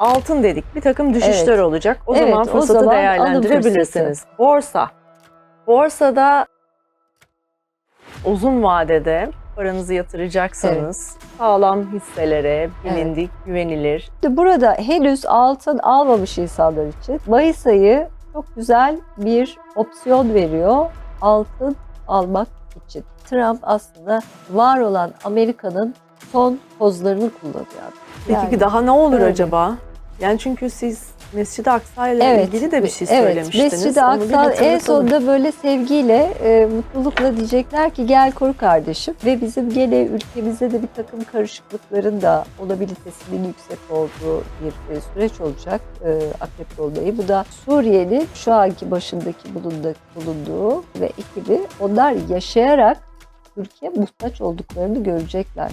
altın dedik. Bir takım düşüşler Evet. olacak. O Evet, zaman o fırsatı zaman alım değerlendirebilirsiniz. Borsa. Borsada uzun vadede paranızı yatıracaksanız sağlam hisselere, bilindik, güvenilir. İşte burada henüz altın almamış insanlar için Mayıs ayı çok güzel bir opsiyon veriyor altın almak için. Trump aslında var olan Amerika'nın son kozlarını kullanıyor. Peki Yani- daha ne olur öyle. acaba? Yani çünkü siz Mescid-i Aksa ile Evet, ilgili de bir şey Evet, söylemiştiniz. Mescid-i Aksa en sonunda böyle sevgiyle, e, mutlulukla diyecekler ki gel koru kardeşim. Ve bizim gene ülkemizde de bir takım karışıklıkların da olabilitesinin yüksek olduğu bir e, süreç olacak e, Akrep Dolunay'ı. Bu da Suriye'nin şu anki başındaki bulundu- bulunduğu ve ekibi onlar yaşayarak Türkiye muhtaç olduklarını görecekler.